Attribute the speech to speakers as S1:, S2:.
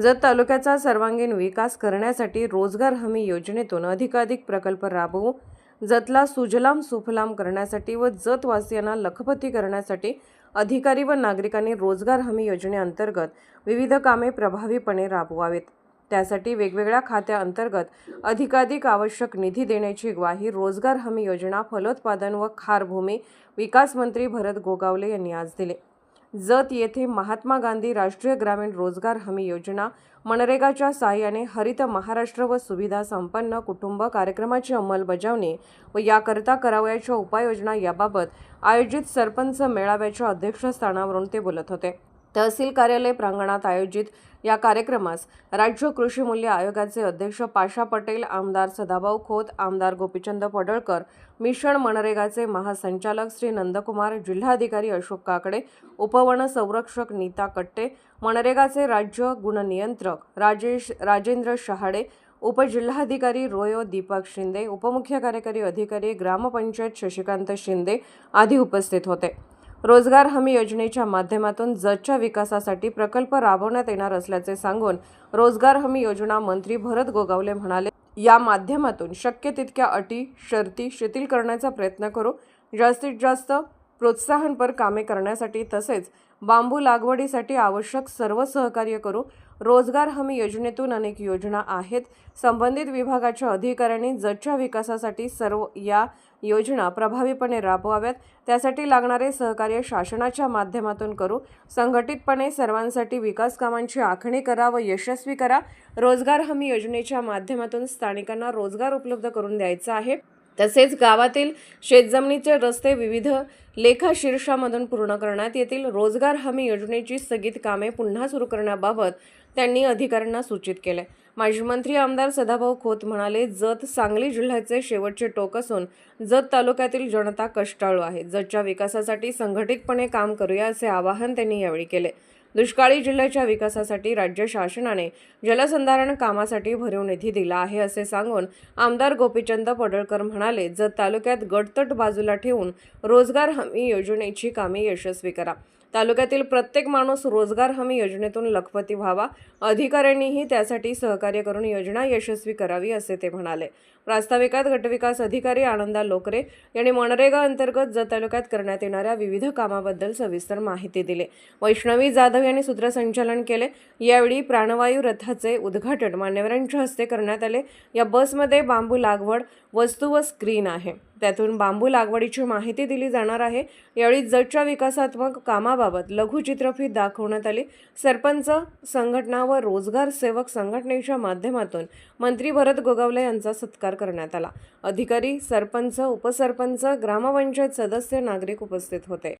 S1: जत तालुक्याचा सर्वांगीण विकास करण्यासाठी रोजगार हमी योजनेतून अधिकाधिक प्रकल्प राबवू जतला सुजलाम सुफलाम करण्यासाठी व जतवासियांना लखपती करण्यासाठी अधिकारी व नागरिकांनी रोजगार हमी योजनेअंतर्गत विविध कामे प्रभावीपणे राबवावेत. त्यासाठी वेगवेगळ्या खात्याअंतर्गत अधिकाधिक आवश्यक निधी देण्याची ग्वाही रोजगार हमी योजना फलोत्पादन व खार भूमी विकास मंत्री भरत गोगावले यांनी आज दिले. जत येथे महात्मा गांधी राष्ट्रीय ग्रामीण रोजगार हमी योजना मनरेगाच्या सहाय्याने हरित महाराष्ट्र व सुविधा संपन्न कुटुंब कार्यक्रमाची अंमलबजावणी व याकरता करावयाच्या उपाययोजना याबाबत आयोजित सरपंच मेळाव्याच्या अध्यक्षस्थानावरून ते बोलत होते. तहसील कार्यालय प्रांगणात आयोजित या कार्यक्रमास राज्य कृषी मूल्य आयोगाचे अध्यक्ष पाशा पटेल आमदार सदाभाऊ खोत आमदार गोपीचंद पडळकर मिशन मनरेगाचे महासंचालक श्री नंदकुमार जिल्हाधिकारी अशोक काकडे उपवन संरक्षक नीता कट्टे मनरेगाचे राज्य गुणनियंत्रक राजेश राजेंद्र शहाडे उपजिल्हाधिकारी रोयो दीपक शिंदे उपमुख्य कार्यकारी अधिकारी ग्रामपंचायत शशिकांत शिंदे आदी उपस्थित होते. रोजगार हमी योजनेच्या माध्यमातून जतच्या विकासासाठी प्रकल्प राबवण्यात येणार असल्याचे सांगून रोजगार हमी योजना मंत्री भरत गोगावले म्हणाले या माध्यमातून शक्य तितक्या अटी शर्ती शिथिल करण्याचा प्रयत्न करू. जास्तीत जास्त प्रोत्साहनपर कामे करण्यासाठी तसेच बांबू लागवडीसाठी आवश्यक सर्व सहकार्य करू. रोजगार हमी योजनेतून अनेक योजना आहेत. संबंधित विभागाच्या अधिकाऱ्यांनी जतच्या विकासासाठी सर्व या योजना प्रभावीपणे राबवाव्यात. त्यासाठी लागणारे सहकार्य शासनाच्या माध्यमातून करू. संघटितपणे सर्वांसाठी विकास कामांची आखणी करा व यशस्वी करा. रोजगार हमी योजनेच्या माध्यमातून स्थानिकांना रोजगार उपलब्ध करून द्यायचा आहे. तसेच गावातील शेतजमिनीचे रस्ते विविध लेखा शीर्षामधून पूर्ण करण्यात येतील. रोजगार हमी योजनेची स्थगित कामे पुन्हा सुरू करण्याबाबत त्यांनी अधिकाऱ्यांना सूचित केले माजी मंत्री आमदार सदाभाऊ खोत म्हणाले जत सांगली जिल्ह्याचे शेवटचे टोक असून जत तालुक्यातील जनता कष्टाळू आहे. जतच्या विकासासाठी संघटितपणे काम करूया असे आवाहन त्यांनी यावेळी केले. दुष्काळी जिल्ह्याच्या विकासासाठी राज्य शासनाने जलसंधारण कामासाठी भरीव निधी दिला आहे असे सांगून आमदार गोपीचंद पडळकर म्हणाले जत तालुक्यात गटतट बाजूला ठेवून रोजगार हमी योजनेची कामे यशस्वी करा. तालुक्यातील प्रत्येक माणूस रोजगार हमी योजनेतून लखपती व्हावा. अधिकाऱ्यांनीही त्यासाठी सहकार्य करून योजना यशस्वी करावी असे ते म्हणाले. प्रास्ताविकात गटविकास अधिकारी आनंदा लोकरे यांनी मनरेगा अंतर्गत जत तालुक्यात करण्यात येणाऱ्या विविध कामाबद्दल सविस्तर माहिती दिली. वैष्णवी जाधव यांनी सूत्रसंचालन केले. यावेळी प्राणवायू रथाचे उद्घाटन मान्यवरांच्या हस्ते करण्यात आले. या बसमध्ये बांबू लागवड वस्तू व स्क्रीन आहे. त्यातून बांबू लागवडीची माहिती दिली जाणार आहे. यावेळी जतच्या विकासात्मक कामाबाबत लघुचित्रफीत दाखवण्यात आली. सरपंच संघटना व रोजगार सेवक संघटनेच्या माध्यमातून मंत्री भरत गोगावले यांचा सत्कार करण्यात आला. अधिकारी सरपंच उपसरपंच ग्रामपंचायत सदस्य नागरिक उपस्थित होते.